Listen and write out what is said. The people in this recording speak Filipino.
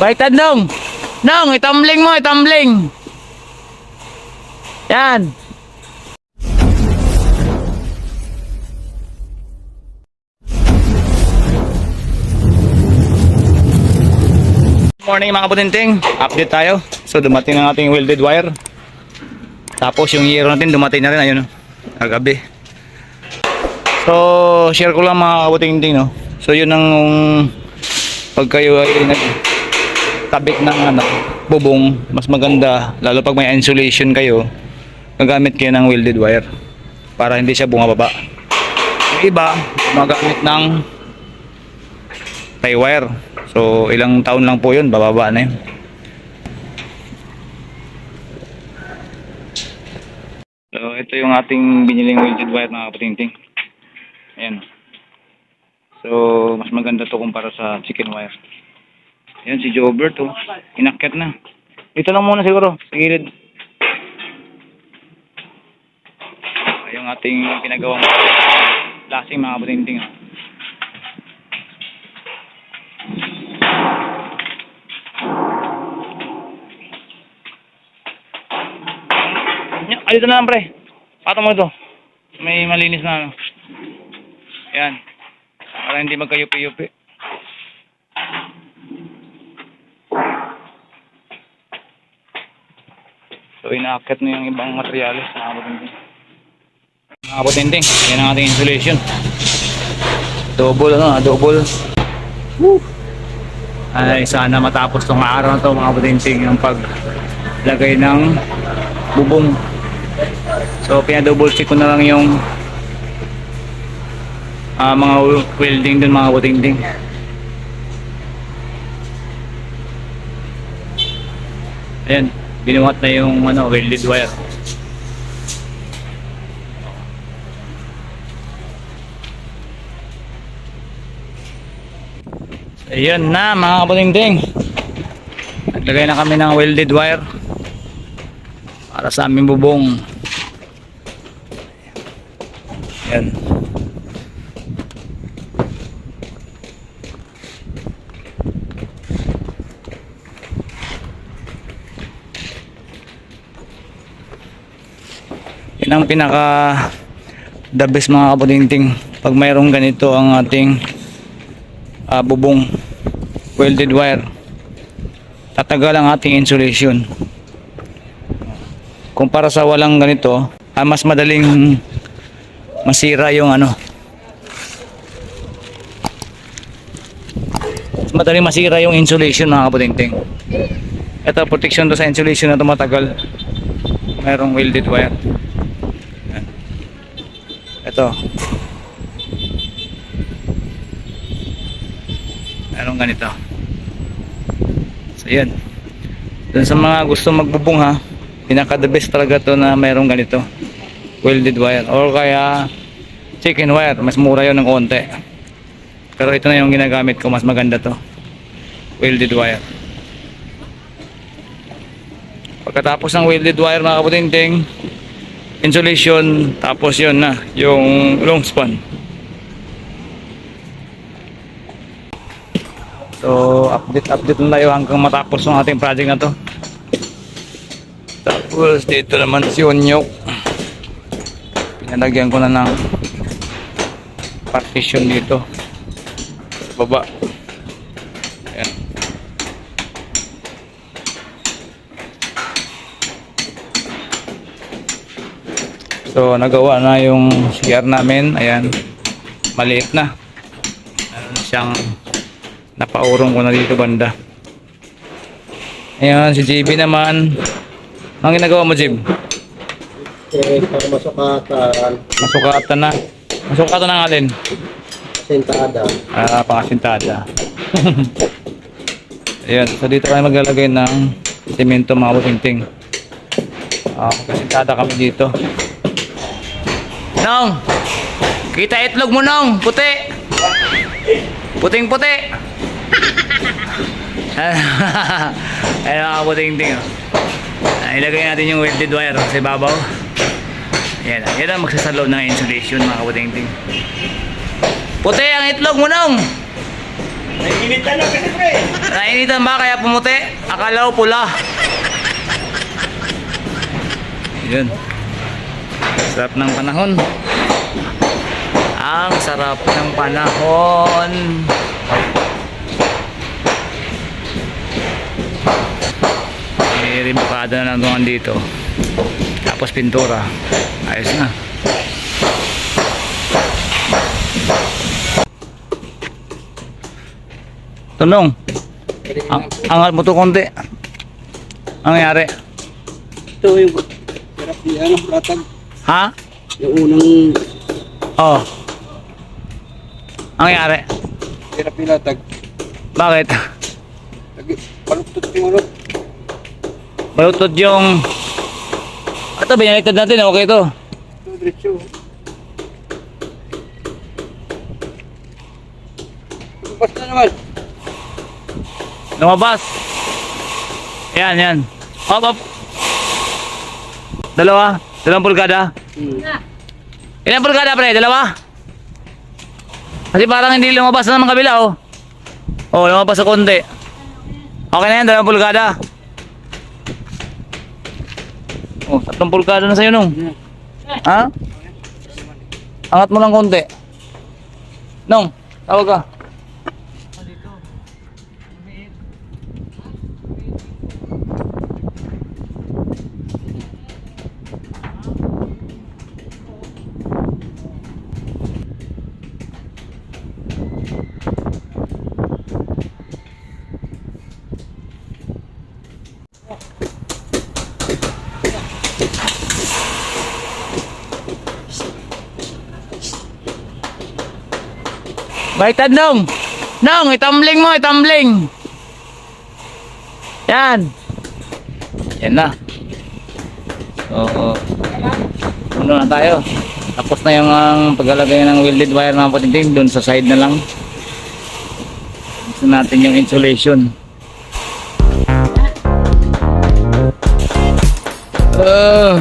Baliktad nong! Nong, itumbling mo, itumbling! Yan! Morning mga putinting, update tayo. So dumating ang ating welded wire. Tapos yung yero natin dumating na rin ayun oh, kagabi. So share ko lang mga kaputinting no. So yun ang pag kayo ay nag tabik ng ano, bubong, mas maganda lalo pag may insulation kayo, gagamit kayo ng welded wire para hindi siya bumababa. Yung iba, gumagamit ng tie wire. So ilang taon lang po yun, bababa na yun. So ito yung ating biniling welded wire mga kapatingting. Ayan. So mas maganda to kumpara sa chicken wire. Ayan si Jobert oh. Inakyat na. Dito lang muna siguro, sa gilid. Yung ating pinagawang lasing mga kapatingting. Oh. Dito na lang pre. Pato mo ito. May malinis na ano. Yan. Para hindi magkayupi-yupi. So inaakit na yung ibang materyales mga kapatinding. Mga kapatinding, yan ang ating insulation. Double ano, ah, double. Woo! Ay, sana matapos tong araw na to mga kapatinding yung paglagay ng bubong. So, pinadouble check ko na lang yung ah, mga welding dun mga kutingting. Ayan, binuhat na yung ano, welded wire. Ayan na mga kaputingting. Naglagay na kami ng welded wire para sa aming bubong. Yan. Yan ang pinaka the best mga kaputinting pag mayroong ganito ang ating ah, bubong welded wire. Tatagal ang ating insulation. Kumpara sa walang ganito ah, mas madaling masira yung ano. Mas madaling masira yung insulation mga kaputingting ito protection to sa insulation na tumatagal. Mayroong welded wire. Ito mayroong ganito. So yan dun sa mga gusto magbubong ha pinaka the best talaga to na mayroong ganito. Welded wire. Or kaya chicken wire. Mas mura yun ng konti pero ito na yung ginagamit ko. Mas maganda to. Welded wire. Pagkatapos ng welded wire mga kaputinting insulation tapos yun na yung long span. So update update na tayo hanggang matapos ng ating project na to. Tapos dito naman si Onyok pinalagyan ko na ng partition dito. Baba so nagawa na yung CR namin ayan maliit na meron siyang napaurong ko na dito banda ayan si JB naman ang ginagawa mo JB? Eh, para masukatan, masukatan na masukatan na nga din sentada. Ah, pangasintada. Ayan, so dito kami maglalagay ng semento mga butingting. Ah, kasintada kami dito. Nong! Kita itlog mo nong! Puti! Puting puti! Ayan mga butingting. Oh. Ilagay natin yung welded wire sa babaw. Yan, yan ang magsasalo ng insulation mga kabuting-ting. Puti ang itlog mo nung! Nainitan na kasi pre. Nainitan ba kaya pumuti? Akala ko pula. Yun. Sarap ng panahon. Ang sarap ng panahon. May rimukada na lang dito. Tapos pintura. Ayos na. Tunong. Ang, angat mo to konti. Ang nangyari? Ito yung sarap ni ano, ratag. Ha? Yung unang Oh. Ang nangyari? sarap ni latag. Bakit? Lagi, paluktot yung ano. Balutod yung... Ito, binaliktad natin. Okay to. Ito, diretso. Basta naman. Lumabas. Yan, yan. Hop, hop. Dalawa. Dalawang pulgada. Hmm. Ilang pulgada, pre? Dalawa? Kasi parang hindi lumabas na ng kabila, oh. Oh, lumabas sa konti. Okay na yan, dalawang pulgada. Oh, tatlong pulgada na sa'yo nung. Ha? Angat mo lang konti. Nong, tawag ka. Baliktad nong. Nong, itumbling mo, itumbling. Yan. Yan na. Oo. Ano na tayo. Tapos na yung ang paglalagay ng welded wire mga patiting doon sa side na lang. Gusto natin yung insulation. Uh,